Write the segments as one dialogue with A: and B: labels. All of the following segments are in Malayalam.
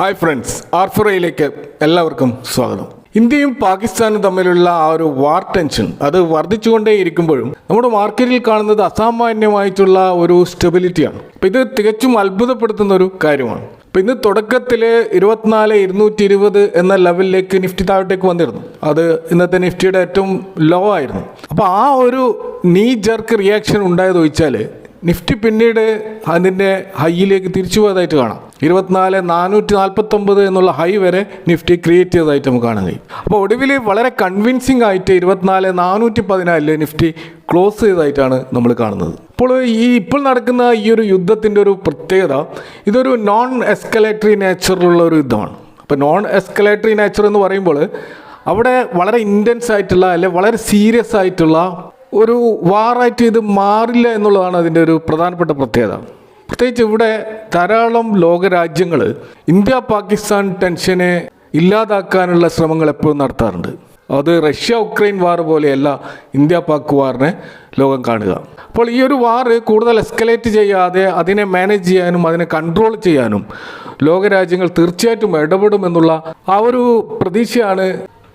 A: ഹായ് ഫ്രണ്ട്സ് ആർഫുറയിലേക്ക് എല്ലാവർക്കും സ്വാഗതം. ഇന്ത്യയും പാകിസ്ഥാനും തമ്മിലുള്ള ആ ഒരു വാർ ടെൻഷൻ അത് വർദ്ധിച്ചുകൊണ്ടേ ഇരിക്കുമ്പോഴും നമ്മുടെ മാർക്കറ്റിൽ കാണുന്നത് അസാമാന്യമായിട്ടുള്ള ഒരു സ്റ്റെബിലിറ്റിയാണ്. അപ്പം ഇത് തികച്ചും അത്ഭുതപ്പെടുത്തുന്ന ഒരു കാര്യമാണ്. അപ്പം ഇന്ന് തുടക്കത്തിൽ ഇരുപത്തിനാല് ഇരുന്നൂറ്റി ഇരുപത് എന്ന ലെവലിലേക്ക് നിഫ്റ്റി താഴോട്ടേക്ക് വന്നിരുന്നു. അത് ഇന്നത്തെ നിഫ്റ്റിയുടെ ഏറ്റവും ലോ ആയിരുന്നു. അപ്പോൾ ആ ഒരു നീ ജർക്ക് റിയാക്ഷൻ ഉണ്ടായത് ചോദിച്ചാൽ നിഫ്റ്റി പിന്നീട് അതിന്റെ ഹൈയിലേക്ക് തിരിച്ചു പോയതായിട്ട് കാണാം. ഇരുപത്തിനാല് നാനൂറ്റി നാൽപ്പത്തൊമ്പത് എന്നുള്ള ഹൈ വരെ നിഫ്റ്റി ക്രിയേറ്റ് ചെയ്തതായിട്ട് നമുക്ക് കാണാൻ കഴിയും. അപ്പോൾ ഒടുവിൽ വളരെ കൺവിൻസിംഗ് ആയിട്ട് ഇരുപത്തിനാല് നാനൂറ്റി പതിനാലിൽ നിഫ്റ്റി ക്ലോസ് ചെയ്തതായിട്ടാണ് നമ്മൾ കാണുന്നത്. അപ്പോൾ ഈ ഇപ്പോൾ നടക്കുന്ന ഈ ഒരു യുദ്ധത്തിന്റെ ഒരു പ്രത്യേകത ഇതൊരു നോൺ എസ്കലേറ്ററി നേച്ചറിലുള്ള ഒരു യുദ്ധമാണ്. അപ്പോൾ നോൺ എസ്കലേറ്ററി നേച്ചർ എന്ന് പറയുമ്പോൾ അവിടെ വളരെ ഇന്റൻസ് ആയിട്ടുള്ള അല്ലെ വളരെ സീരിയസ് ആയിട്ടുള്ള ഒരു വാറായിട്ട് ഇത് മാറില്ല എന്നുള്ളതാണ് അതിന്റെ ഒരു പ്രധാനപ്പെട്ട പ്രത്യേകത. പ്രത്യേകിച്ച് ഇവിടെ ധാരാളം ലോകരാജ്യങ്ങൾ ഇന്ത്യ പാകിസ്ഥാൻ ടെൻഷനെ ഇല്ലാതാക്കാനുള്ള ശ്രമങ്ങൾ എപ്പോഴും നടത്താറുണ്ട്. അത് റഷ്യ ഉക്രൈൻ വാർ പോലെയല്ല ഇന്ത്യ പാക് വാറിനെ ലോകം കാണുക. അപ്പോൾ ഈ ഒരു വാർ കൂടുതൽ എസ്കലേറ്റ് ചെയ്യാതെ അതിനെ മാനേജ് ചെയ്യാനും അതിനെ കൺട്രോൾ ചെയ്യാനും ലോകരാജ്യങ്ങൾ തീർച്ചയായിട്ടും ഇടപെടുമെന്നുള്ള ആ ഒരു പ്രതീക്ഷയാണ്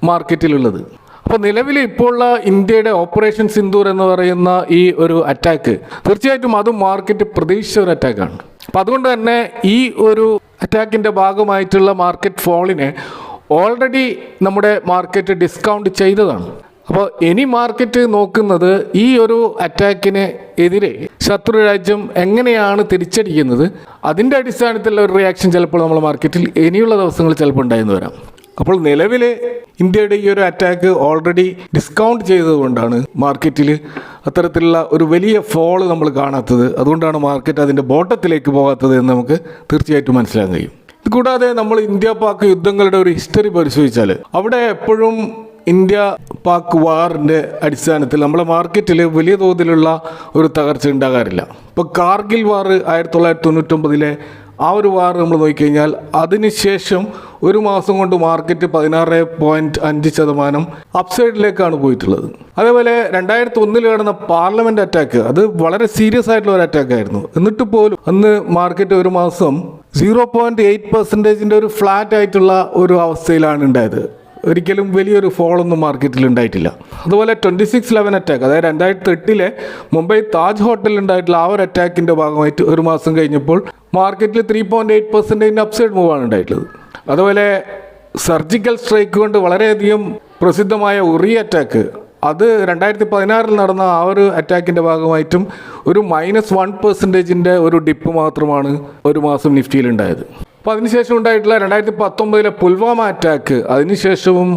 A: മാർക്കറ്റിലുള്ളത്. അപ്പോൾ നിലവിൽ ഇപ്പോഴുള്ള ഇന്ത്യയുടെ ഓപ്പറേഷൻ സിന്ദൂർ എന്ന് പറയുന്ന ഈ ഒരു അറ്റാക്ക് തീർച്ചയായിട്ടും അത് മാർക്കറ്റ് പ്രതീക്ഷിച്ച ഒരു അറ്റാക്കാണ് അപ്പം അതുകൊണ്ട് തന്നെ ഈ ഒരു അറ്റാക്കിന്റെ ഭാഗമായിട്ടുള്ള മാർക്കറ്റ് ഫോളിനെ ഓൾറെഡി നമ്മുടെ മാർക്കറ്റ് ഡിസ്കൗണ്ട് ചെയ്തതാണ്. അപ്പോൾ ഇനി മാർക്കറ്റ് നോക്കുന്നത് ഈ ഒരു അറ്റാക്കിന് എതിരെ ശത്രു രാജ്യം എങ്ങനെയാണ് തിരിച്ചടിക്കുന്നത് അതിന്റെ അടിസ്ഥാനത്തിലുള്ള ഒരു റിയാക്ഷൻ ചിലപ്പോൾ നമ്മൾ മാർക്കറ്റിൽ ഇനിയുള്ള ദിവസങ്ങൾ ചിലപ്പോൾ ഉണ്ടായെന്ന് വരാം. അപ്പോൾ നിലവിൽ ഇന്ത്യയുടെ ഈ ഒരു അറ്റാക്ക് ഓൾറെഡി ഡിസ്കൗണ്ട് ചെയ്തതുകൊണ്ടാണ് മാർക്കറ്റിൽ അത്തരത്തിലുള്ള ഒരു വലിയ ഫോൾ നമ്മൾ കാണാത്തത്. അതുകൊണ്ടാണ് മാർക്കറ്റ് അതിന്റെ ബോട്ടത്തിലേക്ക് പോകാത്തത് എന്ന് നമുക്ക് തീർച്ചയായിട്ടും മനസ്സിലാക്കാൻ കഴിയും. ഇത് കൂടാതെ നമ്മൾ ഇന്ത്യ പാക് യുദ്ധങ്ങളുടെ ഒരു ഹിസ്റ്ററി പരിശോധിച്ചാൽ അവിടെ എപ്പോഴും ഇന്ത്യ പാക് വാറിന്റെ അടിസ്ഥാനത്തിൽ നമ്മളെ മാർക്കറ്റിൽ വലിയ തോതിലുള്ള ഒരു തകർച്ച ഉണ്ടാകാറില്ല. ഇപ്പോൾ കാർഗിൽ വാർ ആയിരത്തി തൊള്ളായിരത്തി തൊണ്ണൂറ്റൊമ്പതിലെ ആ ഒരു വാർ നമ്മൾ നോക്കിക്കഴിഞ്ഞാൽ അതിനുശേഷം ഒരു മാസം കൊണ്ട് മാർക്കറ്റ് പതിനാറ് പോയിന്റ് അഞ്ച് ശതമാനം അപ്സൈഡിലേക്കാണ് പോയിട്ടുള്ളത്. അതേപോലെ രണ്ടായിരത്തി ഒന്നിൽ നടന്ന പാർലമെന്റ് അറ്റാക്ക് അത് വളരെ സീരിയസ് ആയിട്ടുള്ള ഒരു അറ്റാക്ക് ആയിരുന്നു. എന്നിട്ട് പോലും അന്ന് മാർക്കറ്റ് ഒരു മാസം സീറോ പോയിന്റ് എയ്റ്റ് പെർസെന്റേജിന്റെ ഒരു ഫ്ലാറ്റ് ആയിട്ടുള്ള ഒരു അവസ്ഥയിലാണ് ഉണ്ടായത്. ഒരിക്കലും വലിയൊരു ഫോളൊന്നും മാർക്കറ്റിൽ ഉണ്ടായിട്ടില്ല. അതുപോലെ ട്വന്റി സിക്സ് ലെവൻ അറ്റാക്ക് അതായത് രണ്ടായിരത്തി എട്ടിലെ മുംബൈ താജ് ഹോട്ടലിൽ ഉണ്ടായിട്ടുള്ള ആ ഒരു അറ്റാക്കിന്റെ ഭാഗമായിട്ട് ഒരു മാസം കഴിഞ്ഞപ്പോൾ മാർക്കറ്റിൽ ത്രീ പോയിന്റ് എയ്റ്റ് പെർസെന്റേജിന്റെ അപ്സൈഡ് മൂവാണ് ഉണ്ടായിട്ടുള്ളത്. അതുപോലെ സർജിക്കൽ സ്ട്രൈക്ക് കൊണ്ട് വളരെയധികം പ്രസിദ്ധമായ ഉറി അറ്റാക്ക് അത് രണ്ടായിരത്തി പതിനാറിൽ നടന്ന ആ ഒരു അറ്റാക്കിന്റെ ഭാഗമായിട്ടും ഒരു മൈനസ് വൺ പെർസെന്റേജിന്റെ ഒരു ഡിപ്പ് മാത്രമാണ് ഒരു മാസം നിഫ്റ്റിയിൽ ഉണ്ടായത്. അപ്പോൾ അതിനുശേഷം ഉണ്ടായിട്ടുള്ള രണ്ടായിരത്തി പത്തൊമ്പതിലെ പുൽവാമ അറ്റാക്ക് അതിനുശേഷവും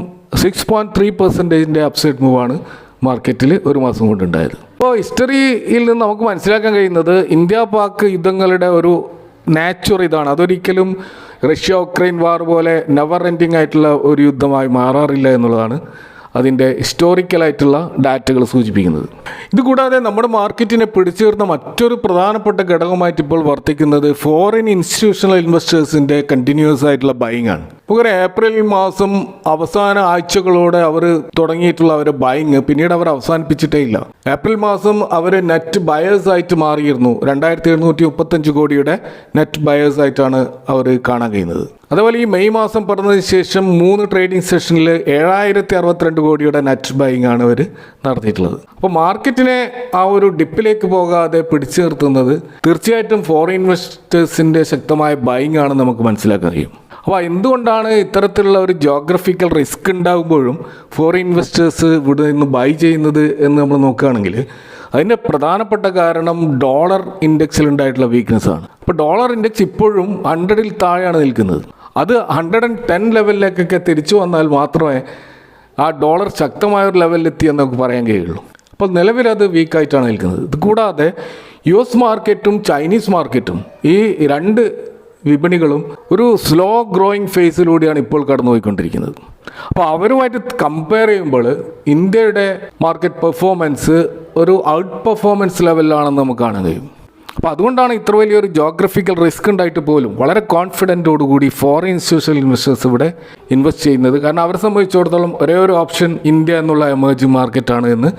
A: സിക്സ് പോയിന്റ് ത്രീ പെർസെന്റേജിന്റെ അപ്സൈഡ് മൂവാണ് മാർക്കറ്റിൽ ഒരു മാസം കൊണ്ടുണ്ടായത്. അപ്പോൾ ഹിസ്റ്ററിയിൽ നിന്ന് നമുക്ക് മനസ്സിലാക്കാൻ കഴിയുന്നത് ഇന്ത്യ പാക് യുദ്ധങ്ങളുടെ ഒരു നാച്ചുർ ഇതാണ്. അതൊരിക്കലും റഷ്യ ഉക്രൈൻ വാർ പോലെ നെവർ എൻഡിങ് ആയിട്ടുള്ള ഒരു യുദ്ധമായി മാറാറില്ല എന്നുള്ളതാണ്. അതിന്റെ ഹിസ്റ്റോറിക്കലായിട്ടുള്ള ഡാറ്റകൾ സൂചിപ്പിക്കുന്നത്. ഇതുകൂടാതെ നമ്മുടെ മാർക്കറ്റിനെ പിടിച്ചുയർന്ന മറ്റൊരു പ്രധാനപ്പെട്ട ഘടകമായിട്ട് ഇപ്പോൾ വർത്തിക്കുന്നത് ഫോറിൻ ഇൻസ്റ്റിറ്റ്യൂഷണൽ ഇൻവെസ്റ്റേഴ്സിന്റെ കണ്ടിന്യൂസ് ആയിട്ടുള്ള ബൈങ് ആണ്. പകരം ഏപ്രിൽ മാസം അവസാന ആഴ്ചകളോടെ അവർ തുടങ്ങിയിട്ടുള്ള അവരുടെ ബൈങ് പിന്നീട് അവർ അവസാനിപ്പിച്ചിട്ടേ ഇല്ല. ഏപ്രിൽ മാസം അവർ നെറ്റ് ബയേഴ്സ് ആയിട്ട് മാറിയിരുന്നു. രണ്ടായിരത്തി എഴുന്നൂറ്റി മുപ്പത്തഞ്ച് കോടിയുടെ നെറ്റ് ബയേഴ്സ് ആയിട്ടാണ് അവർ കാണാൻ കഴിയുന്നത്. അതുപോലെ ഈ മെയ് മാസം പറഞ്ഞതിന് ശേഷം മൂന്ന് ട്രേഡിംഗ് സെഷനിൽ ഏഴായിരത്തി അറുപത്തിരണ്ട് കോടിയുടെ നെറ്റ് ബൈങ് ആണ് അവർ നടത്തിയിട്ടുള്ളത്. അപ്പോൾ മാർക്കറ്റിനെ ആ ഒരു ഡിപ്പിലേക്ക് പോകാതെ പിടിച്ചു നിർത്തുന്നത് തീർച്ചയായിട്ടും ഫോറിൻ ഇൻവെസ്റ്റേഴ്സിന്റെ ശക്തമായ ബൈങ് ആണെന്ന് നമുക്ക് മനസ്സിലാക്കാൻ കഴിയും. അപ്പോൾ എന്തുകൊണ്ടാണ് ഇത്തരത്തിലുള്ള ഒരു ജോഗ്രഫിക്കൽ റിസ്ക് ഉണ്ടാകുമ്പോഴും ഫോറിൻ ഇൻവെസ്റ്റേഴ്സ് ഇവിടെ നിന്ന് ബൈ ചെയ്യുന്നത് എന്ന് നമ്മൾ നോക്കുകയാണെങ്കിൽ അതിന്റെ പ്രധാനപ്പെട്ട കാരണം ഡോളർ ഇൻഡെക്സിൽ ഉണ്ടായിട്ടുള്ള വീക്ക്നെസ് ആണ്. അപ്പോൾ ഡോളർ ഇൻഡെക്സ് ഇപ്പോഴും ഹൺഡ്രഡിൽ താഴെയാണ് നിൽക്കുന്നത്. അത് ഹൺഡ്രഡ് ആൻഡ് ടെൻ ലെവലിലേക്കൊക്കെ തിരിച്ചു വന്നാൽ മാത്രമേ ആ ഡോളർ ശക്തമായ ഒരു ലെവലിലെത്തിയെന്ന് നമുക്ക് പറയാൻ കഴിയുള്ളൂ. അപ്പോൾ നിലവിലത് വീക്കായിട്ടാണ് നിൽക്കുന്നത്. ഇത് കൂടാതെ യു എസ് മാർക്കറ്റും ചൈനീസ് മാർക്കറ്റും ഈ രണ്ട് വിപണികളും ഒരു സ്ലോ ഗ്രോയിങ് ഫേസിലൂടെയാണ് ഇപ്പോൾ കടന്നുപോയിക്കൊണ്ടിരിക്കുന്നത്. അപ്പോൾ അവരുമായിട്ട് കമ്പയർ ചെയ്യുമ്പോൾ ഇന്ത്യയുടെ മാർക്കറ്റ് പെർഫോമൻസ് ഒരു ഔട്ട് പെർഫോമൻസ് ലെവലിലാണെന്ന് നമുക്ക് കാണാൻ കഴിയും. അപ്പോൾ അതുകൊണ്ടാണ് ഇത്ര വലിയൊരു ജോഗ്രഫിക്കൽ റിസ്ക് ഉണ്ടായിട്ട് പോലും വളരെ കോൺഫിഡന്റോടുകൂടി ഫോറിൻ ഇൻസ്റ്റിറ്റ്യൂഷണൽ ഇൻവെസ്റ്റേഴ്സ് ഇവിടെ ഇൻവെസ്റ്റ് ചെയ്യുന്നത്. കാരണം അവരെ സംബന്ധിച്ചിടത്തോളം ഒരേ ഒരു ഓപ്ഷൻ ഇന്ത്യ എന്നുള്ള എമേർജിംഗ് മാർക്കറ്റാണ് എന്ന്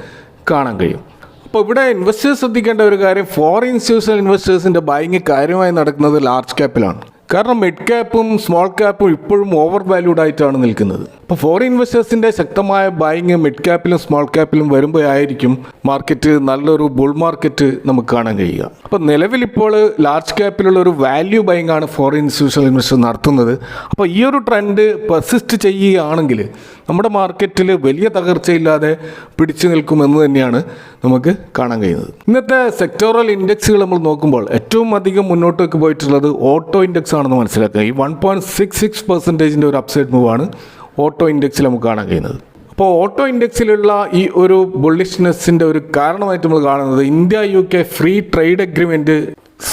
A: കാണാൻ കഴിയും. അപ്പോൾ ഇവിടെ ഇൻവെസ്റ്റേഴ്സ് ശ്രദ്ധിക്കേണ്ട ഒരു കാര്യം ഫോറിൻ ഇൻസ്റ്റിറ്റ്യൂഷണൽ ഇൻവെസ്റ്റേഴ്സിന്റെ ബൈങ് കാര്യമായി നടക്കുന്നത് ലാർജ് ക്യാപ്പിലാണ് കാരണം മിഡ് ക്യാപ്പും സ്മോൾ ക്യാപ്പും ഇപ്പോഴും ഓവർ വാല്യൂഡ് ആയിട്ടാണ് നിൽക്കുന്നത്. അപ്പോൾ ഫോറിൻ ഇൻവെസ്റ്റേഴ്സിന്റെ ശക്തമായ ബൈങ് മിഡ് ക്യാപ്പിലും സ്മോൾ ക്യാപ്പിലും വരുമ്പോഴായിരിക്കും മാർക്കറ്റ് നല്ലൊരു ബുൾ മാർക്കറ്റ് നമുക്ക് കാണാൻ കഴിയുക. അപ്പോൾ നിലവിൽ ഇപ്പോൾ ലാർജ് ക്യാപ്പിലുള്ള ഒരു വാല്യൂ ബൈങ് ആണ് ഫോറിൻ ഇൻസ്റ്റിറ്റ്യൂഷണൽ ഇൻവെസ്റ്റർ നടത്തുന്നത്. അപ്പോൾ ഈ ഒരു ട്രെൻഡ് പെർസിസ്റ്റ് ചെയ്യുകയാണെങ്കിൽ നമ്മുടെ മാർക്കറ്റിൽ വലിയ തകർച്ചയില്ലാതെ പിടിച്ചു നിൽക്കുമെന്ന് തന്നെയാണ് നമുക്ക് കാണാൻ കഴിയുന്നത്. ഇന്നത്തെ സെക്ടോറൽ ഇൻഡെക്സുകൾ നമ്മൾ നോക്കുമ്പോൾ ഏറ്റവും അധികം മുന്നോട്ടേക്ക് പോയിട്ടുള്ളത് ഓട്ടോ ഇൻഡെക്സ് ആണെന്ന് മനസ്സിലാക്കുക. ഈ വൺ പോയിന്റ് സിക്സ് സിക്സ് പെർസെന്റേജിന്റെ ഒരു അപ്സൈഡ് മൂവാണ് ഓട്ടോ ഇൻഡെക്സിൽ നമുക്ക് കാണാൻ കഴിയുന്നത്. അപ്പോൾ ഓട്ടോ ഇൻഡെക്സിലുള്ള ഈ ഒരു ബുള്ളിഷ്നെസ്സിന്റെ ഒരു കാരണമായിട്ട് നമ്മൾ കാണുന്നത് India U K free trade agreement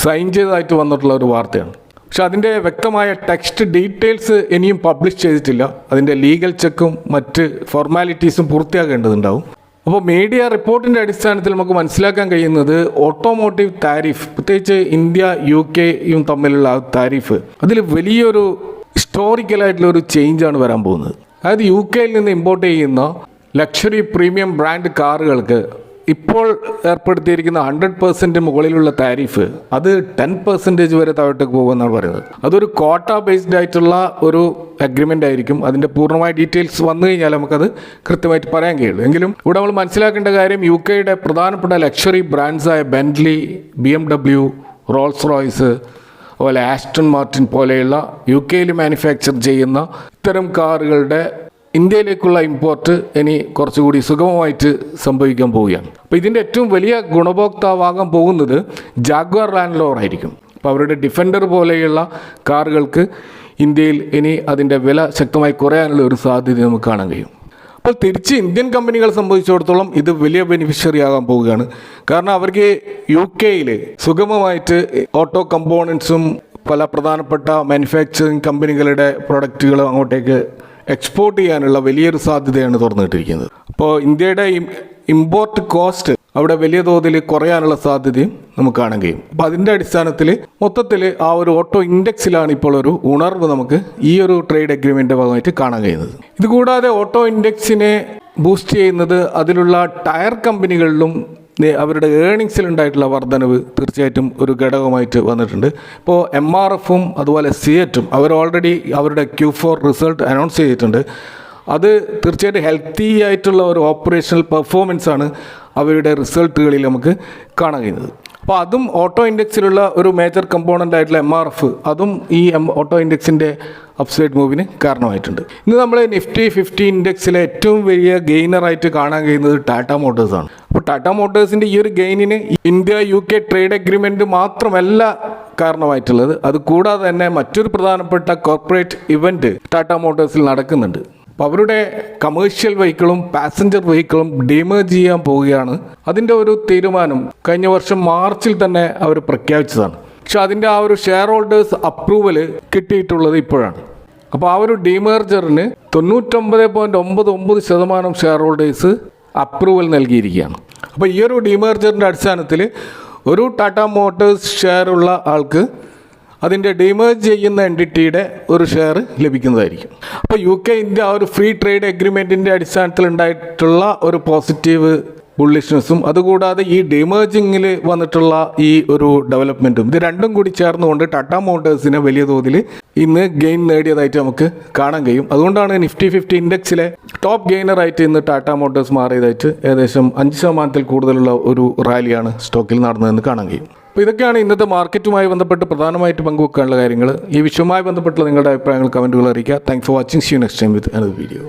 A: sign ചെയ്തതായിട്ട് വന്നിട്ടുള്ള ഒരു വാർത്തയാണ്. പക്ഷെ അതിന്റെ വ്യക്തമായ ടെക്സ്റ്റ് ഡീറ്റെയിൽസ് ഇനിയും പബ്ലിഷ് ചെയ്തിട്ടില്ല. അതിന്റെ ലീഗൽ ചെക്കും മറ്റ് ഫോർമാലിറ്റീസും പൂർത്തിയാകേണ്ടതുണ്ടാവും. അപ്പോൾ മീഡിയ റിപ്പോർട്ടിന്റെ അടിസ്ഥാനത്തിൽ നമുക്ക് മനസ്സിലാക്കാൻ കഴിയുന്നത് ഓട്ടോമോട്ടീവ് താരിഫ് പ്രത്യേകിച്ച് ഇന്ത്യ യു കെയും തമ്മിലുള്ള താരിഫ് അതിൽ വലിയൊരു ഹിസ്റ്റോറിക്കലായിട്ടുള്ള ഒരു ചേഞ്ച് ആണ് വരാൻ പോകുന്നത്. അതായത് യു കെയിൽ നിന്ന് ഇമ്പോർട്ട് ചെയ്യുന്ന ലക്ഷറി പ്രീമിയം ബ്രാൻഡ് കാറുകൾക്ക് ഇപ്പോൾ ഏർപ്പെടുത്തിയിരിക്കുന്ന ഹൺഡ്രഡ് പെർസെന്റ് മുകളിലുള്ള താരിഫ് അത് ടെൻ പെർസെന്റേജ് വരെ താഴോട്ടേക്ക് പോകുമെന്നാണ് പറയുന്നത്. അതൊരു ക്വാട്ട ബേസ്ഡ് ആയിട്ടുള്ള ഒരു അഗ്രിമെന്റ് ആയിരിക്കും. അതിന്റെ പൂർണമായ ഡീറ്റെയിൽസ് വന്നു കഴിഞ്ഞാൽ നമുക്കത് കൃത്യമായിട്ട് പറയാൻ കഴിയുള്ളൂ. എങ്കിലും ഇവിടെ നമ്മൾ മനസ്സിലാക്കേണ്ട കാര്യം യു കെയുടെ പ്രധാനപ്പെട്ട luxury ബ്രാൻഡ്സായ Bentley B M W Rolls Royce അതുപോലെ ആസ്റ്റൺ മാർട്ടിൻ പോലെയുള്ള യു കെയിൽ മാനുഫാക്ചർ ചെയ്യുന്ന ഇത്തരം കാറുകളുടെ ഇന്ത്യയിലേക്കുള്ള ഇമ്പോർട്ട് ഇനി കുറച്ചുകൂടി സുഗമമായിട്ട് സംഭവിക്കാൻ പോവുകയാണ്. അപ്പോൾ ഇതിന്റെ ഏറ്റവും വലിയ ഗുണഭോക്താവാകാൻ പോകുന്നത് ജാഗ്വാർ ലാൻഡ് ലോർ ആയിരിക്കും. അപ്പോൾ അവരുടെ ഡിഫൻഡർ പോലെയുള്ള കാറുകൾക്ക് ഇന്ത്യയിൽ ഇനി അതിന്റെ വില ശക്തമായി കുറയാനുള്ള ഒരു സാധ്യത നമുക്ക് കാണാൻ കഴിയും. അപ്പോൾ തിരിച്ച് ഇന്ത്യൻ കമ്പനികളെ സംബന്ധിച്ചിടത്തോളം ഇത് വലിയ ബെനിഫിഷ്യറി ആകാൻ പോവുകയാണ്. കാരണം അവർക്ക് യു കെയിൽ സുഗമമായിട്ട് ഓട്ടോ കമ്പോണൻസും പല പ്രധാനപ്പെട്ട മാനുഫാക്ചറിങ് കമ്പനികളുടെ പ്രൊഡക്റ്റുകളും അങ്ങോട്ടേക്ക് എക്സ്പോർട്ട് ചെയ്യാനുള്ള വലിയൊരു സാധ്യതയാണ് തുറന്നിട്ടിരിക്കുന്നത്. അപ്പോൾ ഇന്ത്യയുടെ ഇമ്പോർട്ട് കോസ്റ്റ് അവിടെ വലിയ തോതിൽ കുറയാനുള്ള സാധ്യതയും നമുക്ക് കാണാൻ കഴിയും അപ്പം അതിന്റെ അടിസ്ഥാനത്തിൽ മൊത്തത്തിൽ ആ ഒരു ഓട്ടോ ഇൻഡെക്സിലാണ് ഇപ്പോൾ ഒരു ഉണർവ് നമുക്ക് ഈ ഒരു ട്രേഡ് അഗ്രിമെന്റിന്റെ ഭാഗമായിട്ട് കാണാൻ കഴിയുന്നത്. ഇതുകൂടാതെ ഓട്ടോ ഇൻഡെക്സിനെ ബൂസ്റ്റ് ചെയ്യുന്നത് അതിലുള്ള ടയർ കമ്പനികളിലും അവരുടെ ഏണിങ്സിൽ ഉണ്ടായിട്ടുള്ള വർധനവ് തീർച്ചയായിട്ടും ഒരു ഘടകമായിട്ട് വന്നിട്ടുണ്ട്. ഇപ്പോൾ എം ആർ എഫും അതുപോലെ സിയറ്റും അവർ ഓൾറെഡി അവരുടെ ക്യൂ ഫോർ റിസൾട്ട് അനൗൺസ് ചെയ്തിട്ടുണ്ട്. അത് തീർച്ചയായിട്ടും ഹെൽത്തി ആയിട്ടുള്ള ഒരു ഓപ്പറേഷണൽ പെർഫോമൻസ് ആണ് അവരുടെ റിസൾട്ടുകളിൽ നമുക്ക് കാണാൻ കഴിയുന്നത്. അപ്പോൾ അതും ഓട്ടോ ഇൻഡെക്സിലുള്ള ഒരു മേജർ കമ്പോണന്റ് ആയിട്ടുള്ള എം ആർ എഫ് അതും ഈ എം ഓട്ടോ ഇൻഡെക്സിന്റെ അപ്സൈഡ് മൂവിന് കാരണമായിട്ടുണ്ട്. ഇന്ന് നമ്മൾ നിഫ്റ്റി ഫിഫ്റ്റി ഇൻഡെക്സിലെ ഏറ്റവും വലിയ ഗെയിനറായിട്ട് കാണാൻ കഴിയുന്നത് ടാറ്റ മോട്ടേഴ്സാണ് അപ്പോൾ ടാറ്റ മോട്ടേഴ്സിന്റെ ഈ ഒരു ഗെയിനിന് India U K trade agreement മാത്രമല്ല കാരണമായിട്ടുള്ളത്. അത് കൂടാതെ തന്നെ മറ്റൊരു പ്രധാനപ്പെട്ട കോർപ്പറേറ്റ് ഇവന്റ് ടാറ്റ മോട്ടേഴ്സിൽ നടക്കുന്നുണ്ട്. അപ്പോൾ അവരുടെ കമേഴ്ഷ്യൽ വെഹിക്കിളും പാസഞ്ചർ വെഹിക്കിളും ഡീമേജ് ചെയ്യാൻ പോവുകയാണ്. അതിന്റെ ഒരു തീരുമാനം കഴിഞ്ഞ വർഷം മാർച്ചിൽ തന്നെ അവർ പ്രഖ്യാപിച്ചതാണ്. പക്ഷെ അതിന്റെ ആ ഒരു ഷെയർ ഹോൾഡേഴ്സ് അപ്രൂവൽ കിട്ടിയിട്ടുള്ളത് ഇപ്പോഴാണ്. അപ്പോൾ ആ ഒരു ഡിമേർജറിന് തൊണ്ണൂറ്റൊമ്പത് പോയിന്റ് ഒമ്പത് ഒമ്പത് ശതമാനം ഷെയർ ഹോൾഡേഴ്സ് അപ്രൂവൽ നൽകിയിരിക്കുകയാണ്. അപ്പോൾ ഈ ഒരു ഡിമേർജറിന്റെ അടിസ്ഥാനത്തിൽ ഒരു ടാറ്റ മോട്ടേഴ്സ് ഷെയർ ഉള്ള ആൾക്ക് അതിന്റെ ഡിമേജ് ചെയ്യുന്ന എന്റിറ്റിയുടെ ഒരു ഷെയർ ലഭിക്കുന്നതായിരിക്കും. അപ്പോൾ യു കെ ഇന്ത്യ ആ ഒരു ഫ്രീ ട്രേഡ് എഗ്രിമെന്റിന്റെ അടിസ്ഥാനത്തിൽ ഉണ്ടായിട്ടുള്ള ഒരു പോസിറ്റീവ് ബുള്ളിഷ്നെസ്സും അതുകൂടാതെ ഈ ഡിമേജിങ്ങിൽ വന്നിട്ടുള്ള ഈ ഒരു ഡെവലപ്മെന്റും ഇത് രണ്ടും കൂടി ചേർന്നുകൊണ്ട് ടാറ്റ മോട്ടേഴ്സിനെ വലിയ തോതിൽ ഇന്ന് ഗെയിൻ നേടിയതായിട്ട് നമുക്ക് കാണാൻ കഴിയും. അതുകൊണ്ടാണ് നിഫ്റ്റി ഫിഫ്റ്റി ഇൻഡെക്സിലെ ടോപ്പ് ഗെയിനറായിട്ട് ഇന്ന് ടാറ്റ മോട്ടേഴ്സ് മാറിയതായിട്ട് ഏകദേശം അഞ്ച് ശതമാനത്തിൽ കൂടുതലുള്ള ഒരു റാലിയാണ് സ്റ്റോക്കിൽ നടന്നതെന്ന് കാണാൻ കഴിയും. അപ്പോൾ ഇതൊക്കെയാണ് ഇന്നത്തെ മാർക്കറ്റുമായി ബന്ധപ്പെട്ട് പ്രധാനമായിട്ട് പങ്കുവെക്കാനുള്ള കാര്യങ്ങൾ ഈ വിഷയവുമായി ബന്ധപ്പെട്ടുള്ള നിങ്ങളുടെ അഭിപ്രായങ്ങൾ കമന്റുകൾ അറിയിക്കുക. Thanks for watching you next time with another video